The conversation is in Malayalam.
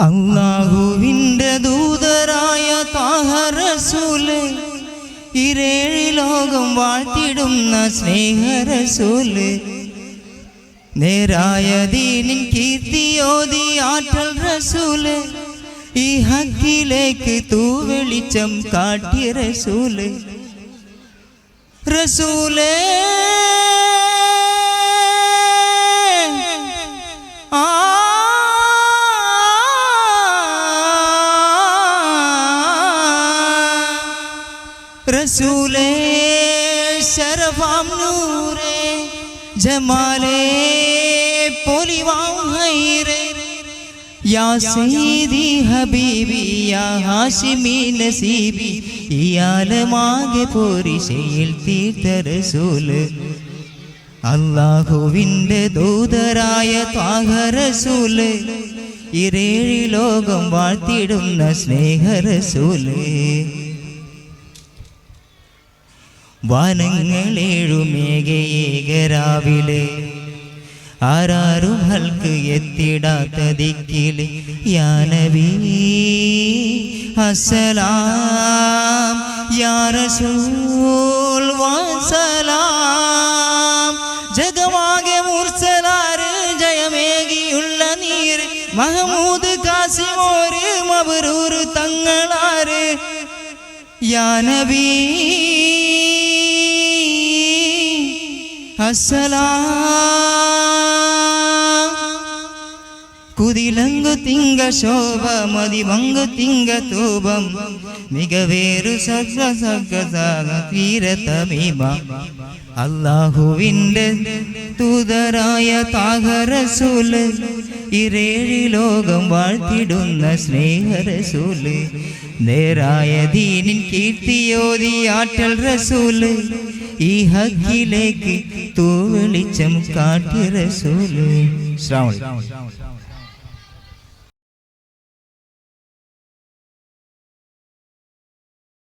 അള്ളാഹുവിന്റെ ദൂതരായ താഹറസൂൽ ഇരേഴി ലോകം വാഴ്ത്തിടുന്ന സ്നേഹരസൂൽ നേരായ ദീനിൻ കീർത്തിയോതി ആറ്റൽ റസൂൽ. ഈ ഹക്കിലേക്ക് തൂവെളിച്ചം കാട്ടിയ റസൂൽ. റസൂലേ റസൂലേ ശരഫാം നൂറേ ജമാലേ പൊലിവാം ഹൈറേ. സീതി ഹബീബി യാ ഹാഷിമി നസീബി ഈ ആലമാകെ പോരിശയിൽ തീർത്ത റസൂൽ. അള്ളാഹുവിന്റെ ദൂതരായ ത്വാഹറസൂൽ ഇരേഴി ലോകം വാഴ്ത്തിടുന്ന സ്നേഹരസൂൽ വാനങ്ങളേഴുമേകയേകരാവിലെ ആരാരും ഹൽക്ക് എത്തിടാത്ത ദിക്കിൽ യാനവി. അസലാം യാ റസൂൽ വസലാം ജഗമാകെ മുർസലാര് ജയമേകിയുള്ള നീർ. മഹമൂദ് കാസിമോര് മബറൂർ തങ്ങളാര് യാ നബി അസ്സലാം കുതിലങ്കു തിങ്ക ശോഭ മതിമങ്കു തിങ്ക തൂപം മികവേറു സഗ സഗ സഗ തീരതമീമ അള്ളാഹുവിൻ്റെ തൂതരായ താഹറസൂല് ഇരേഴി ലോകം വാഴ്ത്തിടുന്ന സ്നേഹ സ്നേഹരസൂൽ. നേരായ ദീനിൻ കീർത്തിയോതി ആറ്റൽ റസൂൽ. ഈ ഹക്കിലേക്ക് തൂവെളിച്ചം കാട്ടിയ റസൂൽ. ശ്രാവണി